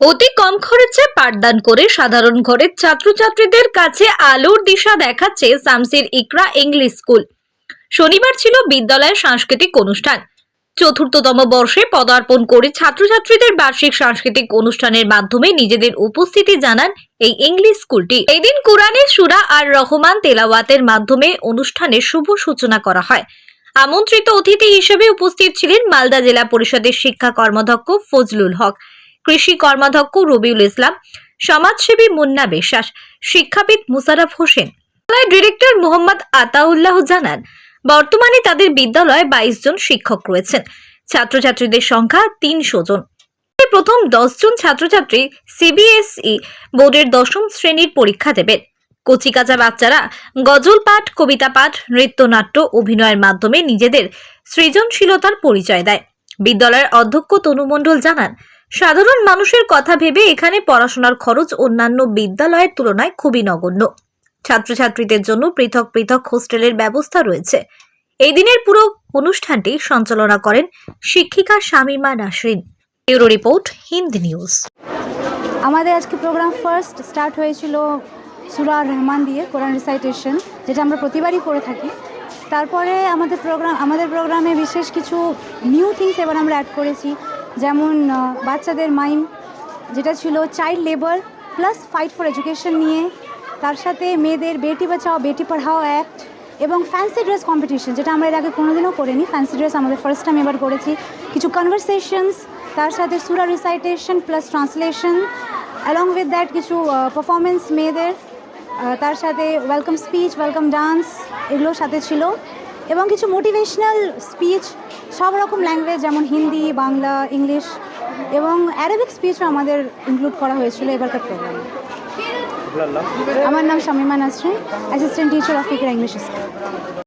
অতি কম খরচে পাঠদান করে সাধারণ ঘরের ছাত্রছাত্রীদের কাছে আলোর দিশা দেখাচ্ছে সামসির ইকরা ইংলিশ স্কুল। শনিবার ছিল বিদ্যালয়ের সাংস্কৃতিক অনুষ্ঠান। চতুর্থতম বর্ষে পদার্পণ করে ছাত্রছাত্রীদের বার্ষিক সাংস্কৃতিক অনুষ্ঠানের মাধ্যমে নিজেদের উপস্থিতি জানান এই ইংলিশ স্কুলটি। এই দিন কোরআনের সুরা আর রহমান তেলাওয়াতের মাধ্যমে অনুষ্ঠানের শুভ সূচনা করা হয়। আমন্ত্রিত অতিথি হিসেবে উপস্থিত ছিলেন মালদা জেলা পরিষদের শিক্ষা কর্মাধ্যক্ষ ফজলুল হক। কৃষি কর্মাধ্যক্ষ রবিউল ইসলাম, সমাজসেবী মুন্না বিশ্বাস, শিক্ষাবিদ মুসারফ হোসেন। ডিরেক্টর মোহাম্মদ আতাউল্লাহ জানান, বর্তমানে তাদের বিদ্যালয়ে বাইশ জন শিক্ষক রয়েছেন। ছাত্রছাত্রীদের সংখ্যা তিনশো জন। প্রথম দশ জন ছাত্রছাত্রী সিবিএসই বোর্ডের দশম শ্রেণির পরীক্ষা দেবেন। কচিকাচা বাচ্চারা গজল পাঠ, কবিতা পাঠ, নৃত্যনাট্য, অভিনয়ের মাধ্যমে নিজেদের সৃজনশীলতার পরিচয় দেয়। বিদ্যালয়ের অধ্যক্ষ তনু মণ্ডল জানান সাধারণ মানুষের কথা ভেবে এখানে পড়াশোনার খরচ অন্যান্য বিদ্যালয়ের তুলনায় খুবই নগণ্য। ছাত্রছাত্রীদের জন্য পৃথক পৃথক হোস্টেলের ব্যবস্থা রয়েছে। এই দিনের পুরো অনুষ্ঠানটি সঞ্চালনা করেন শিক্ষিকা Shamima Nasrin. Bureau report, Hindi news. আমাদের আজকে প্রোগ্রাম ফার্স্ট স্টার্ট হয়েছিল সুরা রহমান দিয়ে, কোরআন রিসাইটেশন, যেটা আমরা প্রতিবারই করে থাকি। তারপরে আমাদের প্রোগ্রাম আমাদের প্রোগ্রামে বিশেষ কিছু নিউ থিংস এবার আমরা অ্যাড করেছি। যেমন বাচ্চাদের মাইম যেটা ছিল child labour plus fight for education নিয়ে, তার সাথে মেয়েদের বেটি বাঁচাও, বেটি পড়াও অ্যাক্ট এবং ফ্যান্সি ড্রেস কম্পিটিশন যেটা আমরা এর আগে কোনোদিনও করিনি। ফ্যান্সি ড্রেস আমাদের ফার্স্ট টাইম এবার করেছি। কিছু কনভারসেশনস তার সাথে সুরা recitation plus translation along with that কিছু পারফরমেন্স মেয়েদের তার সাথে ওয়েলকাম স্পিচ ওয়েলকাম ডান্স এগুলোর সাথে ছিল। এবং কিছু মোটিভেশনাল স্পিচ সব রকম ল্যাঙ্গুয়েজ যেমন হিন্দি বাংলা ইংলিশ এবং অ্যারাবিক স্পিচও আমাদের ইনক্লুড করা হয়েছিল এবারকার প্রোগ্রামে আমার নাম Shamima Nasrin assistant teacher of Iqra English school